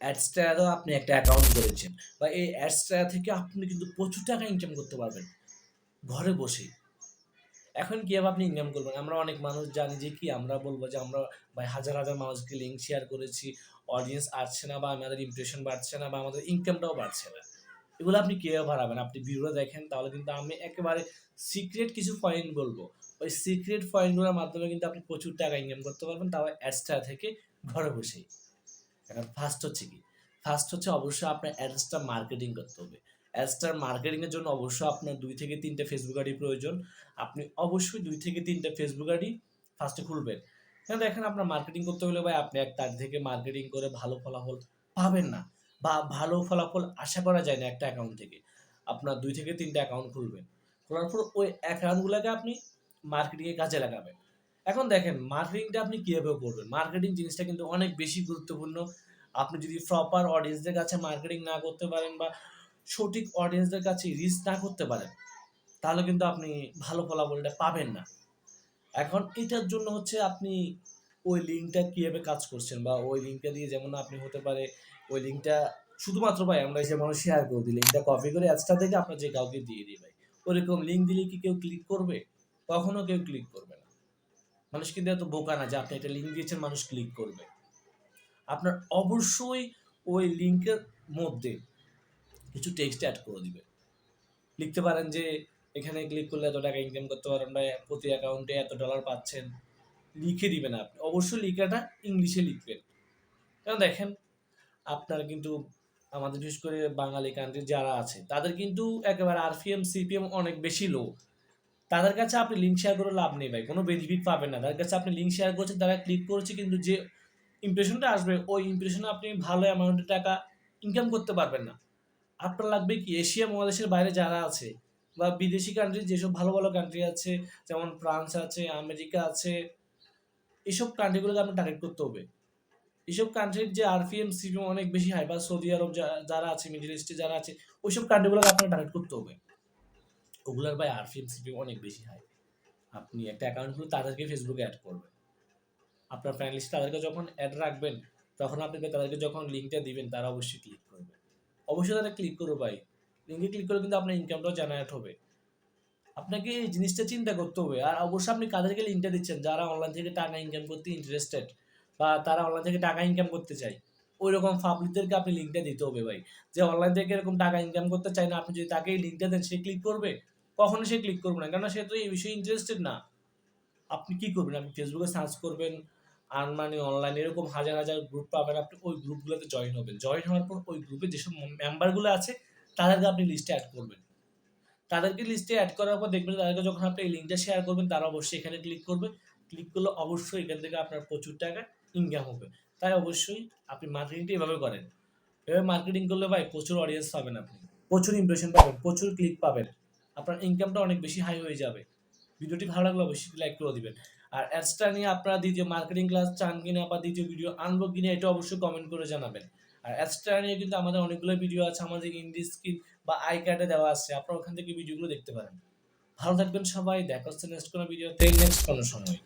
অ্যাডস্টারও আপনি একটা অ্যাকাউন্ট করেছেন। বা এই অ্যাডস্টার থেকে আপনি কিন্তু প্রচুর টাকা ইনকাম করতে পারবেন। ঘরে বসেই এখন কীভাবে আপনি ইনকাম করবেন? আমরা অনেক মানুষ জানি যে কি, আমরা বলব যে আমরা ভাই হাজার হাজার মানুষকে লিঙ্ক শেয়ার করেছি অডিয়েন্স আসছে না বা আমাদের ইমপ্রেশন বাড়ছে না বা আমাদের ইনকামটাও বাড়ছে না। এগুলো আপনি কীভাবে বাড়াবেন আপনি ভিডিও দেখেন, তাহলে কিন্তু আমি একেবারে সিক্রেট কিছু পয়েন্ট বলব। ওই সিক্রেট পয়েন্টগুলোর মাধ্যমে কিন্তু আপনি প্রচুর টাকা ইনকাম করতে পারবেন, তাও অ্যাডস্টার থেকে ঘরে বসেই। এখন ফার্স্ট হচ্ছে কি? ফার্স্ট হচ্ছে অবশ্যই আপনার অ্যাডসটা মার্কেটিং করতে হবে। অ্যাডসটার মার্কেটিংয়ের জন্য অবশ্যই আপনার দুই থেকে তিনটে ফেসবুক আইডি প্রয়োজন। আপনি অবশ্যই দুই থেকে তিনটে ফেসবুক আইডি ফার্স্টে খুলবেন। কেন দেখেন আপনার মার্কেটিং করতে হলে ভাই আপনি এক তার থেকে মার্কেটিং করে ভালো ফলাফল পাবেন না বা ভালো ফলাফল আশা করা যায় না একটা অ্যাকাউন্ট থেকে। আপনার দুই থেকে তিনটে অ্যাকাউন্ট খুলবেন। খোলার পর ওই অ্যাকাউন্টগুলোকে আপনি মার্কেটিংয়ে কাজে লাগাবেন। এখন দেখেন মার্কেটিংটা আপনি কীভাবে করবেন? মার্কেটিং জিনিসটা কিন্তু অনেক বেশি গুরুত্বপূর্ণ। আপনি যদি প্রপার অডিয়েন্সদের কাছে মার্কেটিং না করতে পারেন বা সঠিক অডিয়েন্সদের কাছে রিচ না করতে পারেন, তাহলে কিন্তু আপনি ভালো ফলাফলটা পাবেন না। এখন এটার জন্য হচ্ছে আপনি ওই লিঙ্কটা কীভাবে কাজ করছেন বা ওই লিঙ্কটা দিয়ে যেমন আপনি হতে পারে, ওই লিঙ্কটা শুধুমাত্র ভাই আমরা এসে মানুষ শেয়ার করে দিই লিঙ্কটা কপি করে অ্যাডসটা থেকে আপনার যে কাউকে দিয়ে দিই ভাই, ওরকম লিঙ্ক দিলে কি কেউ ক্লিক করবে? কখনো কেউ ক্লিক করবে মানুষ কিন্তু এত বোকা না যে আপনি একটা লিঙ্ক দিয়েছেন, মানুষ ক্লিক করবে। আপনার অবশ্যই ওই লিঙ্কের মধ্যে কিছু টেক্সট অ্যাড করে দিবে। লিখতে পারেন যে, এখানে ক্লিক করলে এত টাকা ইনকাম করতে পারেন বা প্রতি অ্যাকাউন্টে এত ডলার পাচ্ছেন। লিখে দিবেন আপনি। অবশ্যই লিখাটা ইংলিশে লিখবেন। কারণ দেখেন, আপনার কিন্তু আমাদের বিশেষ করে বাঙালি কান্ট্রি যারা আছে, তাদের কিন্তু একেবারে আরপিএম সিপিএম অনেক বেশি লো তাদের কাছে আপনি লিঙ্ক শেয়ার করে লাভ নেই ভাই, কোনো বেনিফিট পাবেন না। তাদের কাছে আপনি লিঙ্ক শেয়ার করছেন, তারা ক্লিক করেছে কিন্তু যে ইমপ্রেশনটা আসবে, ওই ইমপ্রেশনে আপনি ভালো অ্যামাউন্টের টাকা ইনকাম করতে পারবেন না। আপনার লাগবে কি, এশিয়া মহাদেশের বাইরে যারা আছে বা বিদেশি কান্ট্রি যেসব ভালো ভালো কান্ট্রি আছে, যেমন ফ্রান্স আছে, আমেরিকা আছে এইসব কান্ট্রিগুলোকে আপনার টার্গেট করতে হবে। এইসব কান্ট্রির যে আরপিএম সিপিএম অনেক বেশি হাই বা সৌদি আরব যারা আছে মিডল ইস্টে যারা আছে, ওইসব কান্ট্রিগুলোকে আপনার টার্গেট করতে হবে। ওগুলার ভাই আরপিএম সিপিএম অনেক বেশি হাই আপনি একটা অ্যাকাউন্ট খুলে তাদেরকে ফেসবুকে অ্যাড করবেন। আপনার ফ্রেন্ড লিস্টে তাদেরকে যখন অ্যাড রাখবেন, তখন আপনি তাদেরকে যখন লিঙ্কটা দিবেন, তারা অবশ্যই ক্লিক করবে। অবশ্যই তারা ক্লিক করবে ভাই। লিঙ্কে ক্লিক করলে কিন্তু আপনার ইনকামটাও জেনারেট হবে। আপনাকে এই জিনিসটা চিন্তা করতে হবে। আর অবশ্যই আপনি কাদেরকে লিঙ্কটা দিচ্ছেন, যারা অনলাইন থেকে টাকা ইনকাম করতে ইন্টারেস্টেড বা তারা অনলাইন থেকে টাকা ইনকাম করতে চায় ওই রকম পাবলিকদেরকে আপনি লিঙ্কটা দিতে হবে ভাই। যে অনলাইন থেকে এরকম টাকা ইনকাম করতে চায় না, আপনি যদি তাকে এই লিঙ্কটা দেন, সে ক্লিক করবে কখনো সে ক্লিক করবে না। কেননা সে তো এই বিষয়ে ইন্টারেস্টেড না। আপনি কি করবেন? আপনি ফেসবুকে সার্চ করবেন আর্ন মানি অনলাইন এরকম হাজার হাজার গ্রুপ পাবেন, আপনি ওই গ্রুপগুলোতে জয়েন হবেন। জয়েন হওয়ার পর ওই গ্রুপে যেসব মেম্বারগুলো আছে, তাদেরকে আপনি লিস্টে অ্যাড করবেন। তাদেরকে লিস্টে অ্যাড করার পর দেখবেন তাদেরকে যখন আপনি এই লিঙ্কটা শেয়ার করবেন, তারা অবশ্যই এখানে ক্লিক করবে। ক্লিক করলে অবশ্যই এখান থেকে আপনার প্রচুর টাকা ইনকাম হবে। তাই অবশ্যই আপনি মার্কেটিংটা এভাবে করেন। এভাবে মার্কেটিং করলে ভাই প্রচুর অডিয়েন্স পাবেন আপনি। প্রচুর ইমপ্রেশন পাবেন, প্রচুর ক্লিক পাবেন। আপনার ইনকামটা অনেক বেশি হাই হয়ে যাবে। ভিডিওটি ভালো লাগলে অবশ্যই লাইক করে দিবেন। আর অ্যাডসটা নিয়ে আপনারা দ্বিতীয় মার্কেটিং ক্লাস চান কিনা বা দ্বিতীয় ভিডিও আনব কিনা, এটা অবশ্যই কমেন্ট করে জানাবেন। আর অ্যাডসটা নিয়ে কিন্তু আমাদের অনেকগুলো ভিডিও আছে, আমাদের ইন্ডি স্ক্রিন বা আই কার্ডে দেওয়া আছে, আপনারা ওখান থেকে ভিডিওগুলো দেখতে পারেন। ভালো থাকবেন সবাই, দেখা হচ্ছে নেক্সট কোনো ভিডিওতে নেক্সট কোনো সময়।